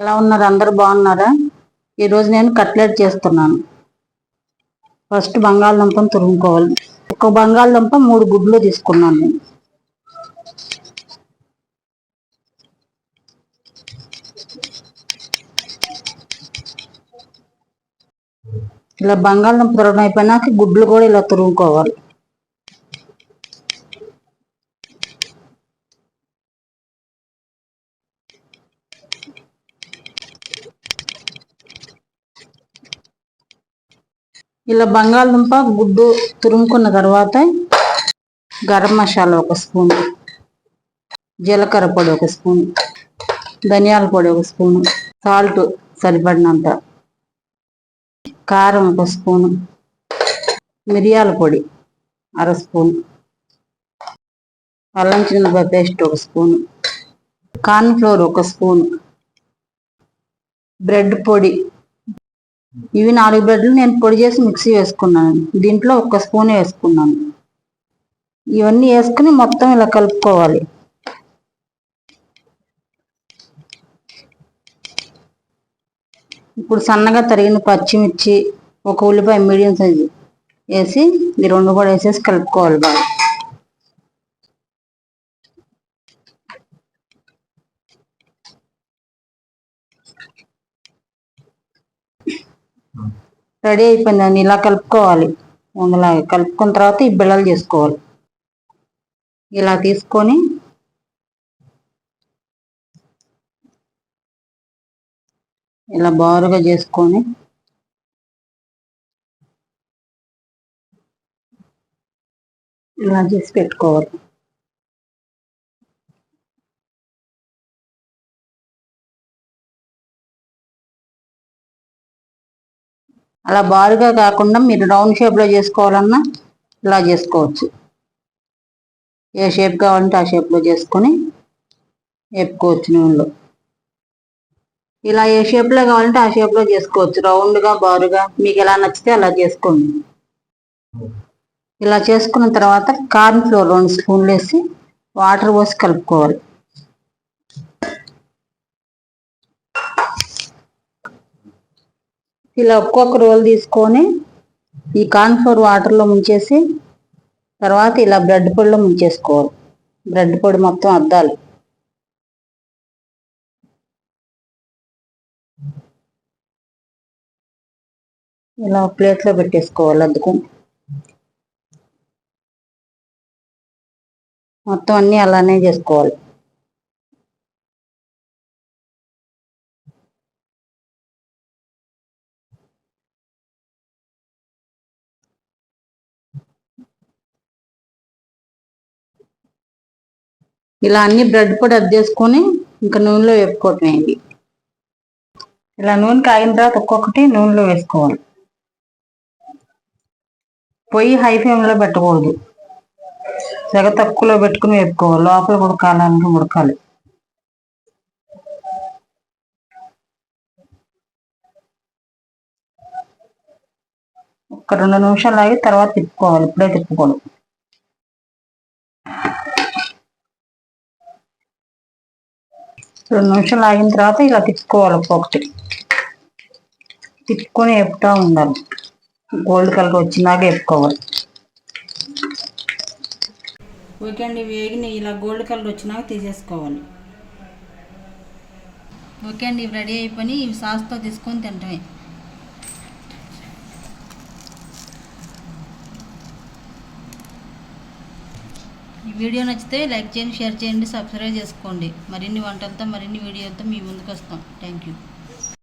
ఎలా ఉన్నారు? అందరు బాగున్నారా? ఈరోజు నేను కట్లెట్ చేస్తున్నాను. ఫస్ట్ బంగాళదుంపను తురుముకోవాలి. ఒక బంగాళదుంప మూడు గుడ్లు తీసుకున్నాను నేను. ఇలా బంగాళదుంప తురగడం అయిపోయినాక గుడ్లు కూడా ఇలా తురుముకోవాలి. ఇలా బంగాళదుంప గుడ్డు తురుముకున్న తర్వాత గరం మసాలా ఒక స్పూన్ జీలకర్ర పొడి ఒక స్పూన్ ధనియాల పొడి ఒక స్పూన్ సాల్ట్ సరిపడినంత కారం ఒక స్పూను మిరియాల పొడి అర స్పూన్ అల్లం చిన్న పేస్ట్ ఒక స్పూను కార్న్ఫ్లోర్ ఒక స్పూన్ బ్రెడ్ పొడి ఇవి నాలుగు బ్రెడ్లు నేను పొడి చేసి మిక్సీ వేసుకున్నాను. దీంట్లో ఒక్క స్పూన్ వేసుకున్నాను. ఇవన్నీ వేసుకుని మొత్తం ఇలా కలుపుకోవాలి. ఇప్పుడు సన్నగా తరిగిన పచ్చిమిర్చి ఒక ఉల్లిపాయ మీడియం సైజు వేసి ఈ రెండు కూడా వేసేసి కలుపుకోవాలి బాగా. రెడీ అయిపోయిందండి. ఇలా కలుపుకోవాలి. ఉండలాగా కలుపుకున్న తర్వాత ఈ బిళ్ళలు చేసుకోవాలి. ఇలా తీసుకొని ఇలా బారుగా చేసుకొని ఇలా చేసి పెట్టుకోవాలి. అలా బారుగా కాకుండా మీరు రౌండ్ షేప్లో చేసుకోవాలన్నా ఇలా చేసుకోవచ్చు. ఏ షేప్ కావాలంటే ఆ షేప్లో చేసుకొని వేపుకోవచ్చు నూనెలో. ఇలా ఏ షేప్లో కావాలంటే ఆ షేప్లో చేసుకోవచ్చు. రౌండ్గా బారుగా మీకు ఎలా నచ్చితే అలా చేసుకోండి. ఇలా చేసుకున్న తర్వాత కార్న్ ఫ్లోర్ రెండు స్పూన్లు వేసి వాటర్ పోసి కలుపుకోవాలి. ఇలా ఒక్కొక్క రోల్ తీసుకొని ఈ కార్న్ ఫ్లోర్ వాటర్లో ముంచేసి తర్వాత ఇలా బ్రెడ్ పొడిలో ముంచేసుకోవాలి. బ్రెడ్ పొడి మొత్తం అద్దాలి. ఇలా ప్లేట్లో పెట్టేసుకోవాలి అద్దుకు మొత్తం అన్నీ అలానే చేసుకోవాలి. ఇలా అన్ని బ్రెడ్ పొడి అద్దేసుకొని ఇంకా నూనెలో వేపుకోవటమేంటి ఇలా నూనె కాగిన తర్వాత ఒక్కొక్కటి నూనెలో వేసుకోవాలి. పొయ్యి హై ఫ్లేమ్లో పెట్టకూడదు. సెగ తక్కువలో పెట్టుకుని వేపుకోవాలి. లోపల ఉడకాలంటే ఉడకాలి. ఒక రెండు నిమిషాలు ఆగి తర్వాత తిప్పుకోవాలి. ఇప్పుడే తిప్పుకోవడం రెండు నిమిషాలు ఆగిన తర్వాత ఇలా తిప్పుకోవాలి ఒక్కొక్కటి. తిప్పుకొని వేపుతూ ఉండాలి. గోల్డ్ కలర్ వచ్చినాక ఎప్పుకోవాలి ఓకే అండి వేగిన ఇలా గోల్డ్ కలర్ వచ్చినాక తీసేసుకోవాలి. ఓకే అండి ఇవి రెడీ అయిపోయి ఇవి సాస్తో తీసుకొని తింటమే. ఈ వీడియో నచ్చితే లైక్ చేయండి షేర్ చేయండి సబ్స్క్రైబ్ చేసుకోండి. మరిన్ని వంటలతో మరిన్ని వీడియోలతో మీ ముందుకు వస్తాం థ్యాంక్ యూ